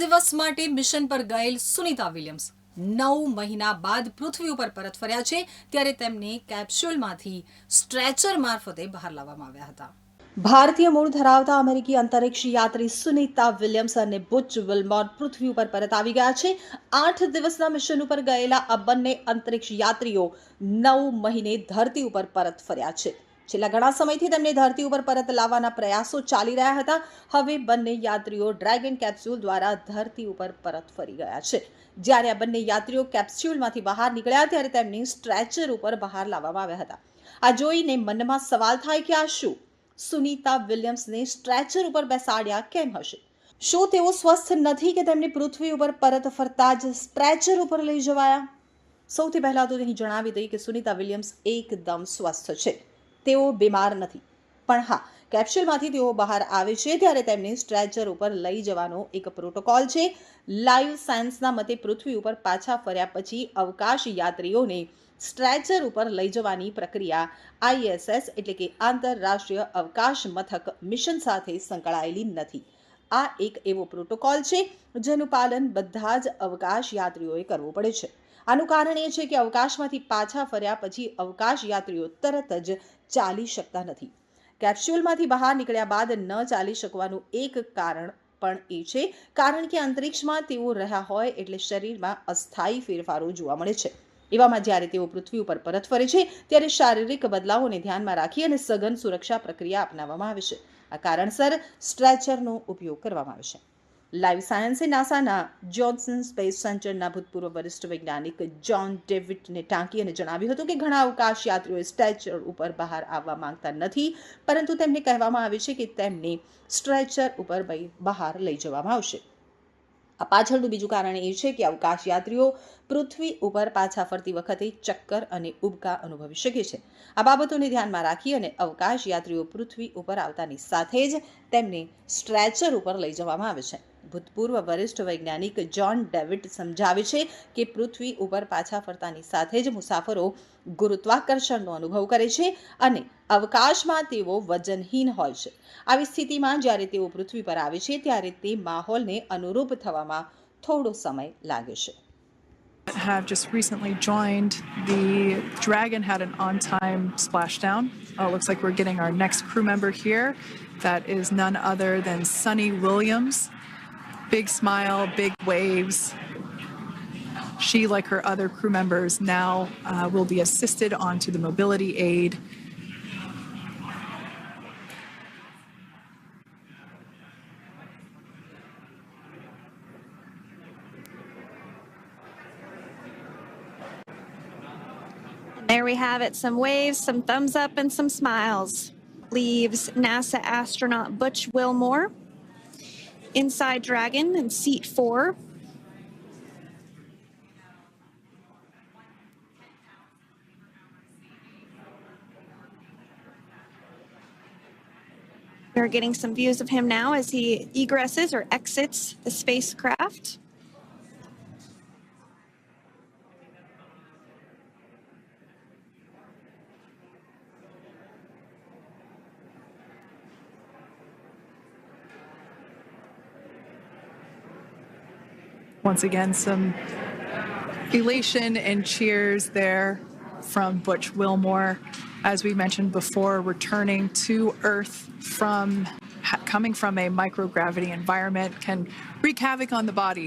દિવસ માટે મિશન પર ગયેલ સુનિતા વિલિયમ્સ. નવ મહિના બાદ પૃથ્વી ઉપર પરત ફર્યા છે, ત્યારે તેમને કેપ્સ્યુલમાંથી સ્ટ્રેચર મારફતે બહાર લાવવામાં આવ્યા હતા. ભારતીય મૂળ ધરાવતા અમેરિકી અંતરિક્ષ યાત્રી સુનિતા વિલિયમ્સ અને બુચ વિલમોર પૃથ્વી ઉપર પરત આવી ગયા છે. આઠ દિવસના મિશન ઉપર ગયેલા આ બંને અંતરિક્ષ યાત્રીઓ નવ મહિને ધરતી ઉપર પરત ફર્યા છે. છેલ્લા ઘણા સમયથી તેમને ધરતી ઉપર પરત લાવવાના પ્રયાસો ચાલી રહ્યા હતા. હવે બંને યાત્રીઓ ડ્રેગન કેપ્સ્યુલ દ્વારા ધરતી ઉપર પરત ફરી ગયા છે. જ્યારે આ બંને યાત્રીઓ કેપ્સ્યુલમાંથી બહાર નીકળ્યા ત્યારે તેમને સ્ટ્રેચર ઉપર બહાર લાવવામાં આવ્યા હતા. આ જોઈને મનમાં સવાલ થાય કે આ શું? સુનીતા વિલિયમ્સને સ્ટ્રેચર ઉપર બેસાડ્યા કેમ હશે? શું તેઓ સ્વસ્થ નથી કે તેમને પૃથ્વી ઉપર પરત ફરતા જ સ્ટ્રેચર ઉપર લઈ જવાયા? સૌથી પહેલાં તો અહીં જણાવી દઈએ કે સુનીતા વિલિયમ્સ એકદમ સ્વસ્થ છે. તેઓ બીમાર નથી. પણ હા, કેપ્સ્યુલમાંથી તેઓ બહાર આવે છે ત્યારે તેમને સ્ટ્રેચર ઉપર લઈ જવાનો એક પ્રોટોકોલ છે. લાઈવ સાયન્સના મતે પૃથ્વી ઉપર પાછા ફર્યા પછી અવકાશ યાત્રીઓને સ્ટ્રેચર ઉપર લઈ જવાની પ્રક્રિયા આઈએસએસ એટલે કે આંતરરાષ્ટ્રીય અવકાશ મથક મિશન સાથે સંકળાયેલી નથી. આ એક એવો પ્રોટોકોલ છે જેનું પાલન બધા જ અવકાશ યાત્રીઓએ કરવું પડે છે. આનું કારણ એ છે કે અવકાશમાંથી પાછા ફર્યા પછી અવકાશ યાત્રીઓ તરત જ ચાલી શકતા નથી. કેપ્સ્યુલમાંથી બહાર નીકળ્યા બાદ ન ચાલી શકવાનું એક કારણ પણ એ છે, કારણ કે અંતરિક્ષમાં તેઓ રહ્યા હોય એટલે શરીરમાં અસ્થાયી ફેરફારો જોવા મળે છે. એવામાં જ્યારે તેઓ પૃથ્વી ઉપર પરત ફરે છે, ત્યારે શારીરિક બદલાવોને ધ્યાનમાં રાખી અને સઘન સુરક્ષા પ્રક્રિયા અપનાવવામાં આવે છે. આ કારણસર સ્ટ્રેચરનો ઉપયોગ કરવામાં આવે છે. લાઈવ સાયન્સે નાસાના જોન્સન સ્પેસ સેન્ટરના ભૂતપૂર્વ વરિષ્ઠ વૈજ્ઞાનિક જોન ડેવિડને ટાંકી અને જણાવ્યું હતું કે ઘણા અવકાશ યાત્રીઓ સ્ટ્રેચર ઉપર બહાર આવવા માંગતા નથી, પરંતુ તેમને કહેવામાં આવે છે કે તેમને સ્ટ્રેચર ઉપર બહાર લઈ જવામાં આવશે. આ પાછળનું બીજું કારણ એ છે કે અવકાશ યાત્રીઓ પૃથ્વી ઉપર પાછા ફરતી વખતે ચક્કર અને ઉબકા અનુભવી શકે છે. આ બાબતોને ધ્યાનમાં રાખી અને અવકાશ યાત્રીઓ પૃથ્વી ઉપર આવતાની સાથે જ તેમને સ્ટ્રેચર ઉપર લઈ જવામાં આવે છે. ભૂતપૂર્વ વરિષ્ઠ વૈજ્ઞાનિક જ્હોન ડેવિડ સમજાવે છે કે પૃથ્વી ઉપર પાછા ફરતાની સાથે જ મુસાફરો ગુરુત્વાકર્ષણનો અનુભવ કરે છે અને અવકાશમાં તેઓ વજનહીન હોય છે આવી સ્થિતિમાં જ્યારે તેઓ પૃથ્વી પર આવે છે ત્યારે તે માહોલને અનુરૂપ થવામાં થોડો સમય લાગે છે have just recently joined. The Dragon had an on time splashdown. Uh, looks like we're getting our next crew member here. That is none other than Sunny Williams. Big smile, big waves. She, like her other crew members, now uh, will be assisted onto the mobility aid. There we have it some waves, some thumbs up, and some smiles. Leaves NASA astronaut Butch Wilmore inside Dragon in seat four. We're getting some views of him now as he egresses or exits the spacecraft. Once again, some elation and cheers there from Butch Wilmore. As we mentioned before, returning to Earth from coming from a microgravity environment can wreak havoc on the body.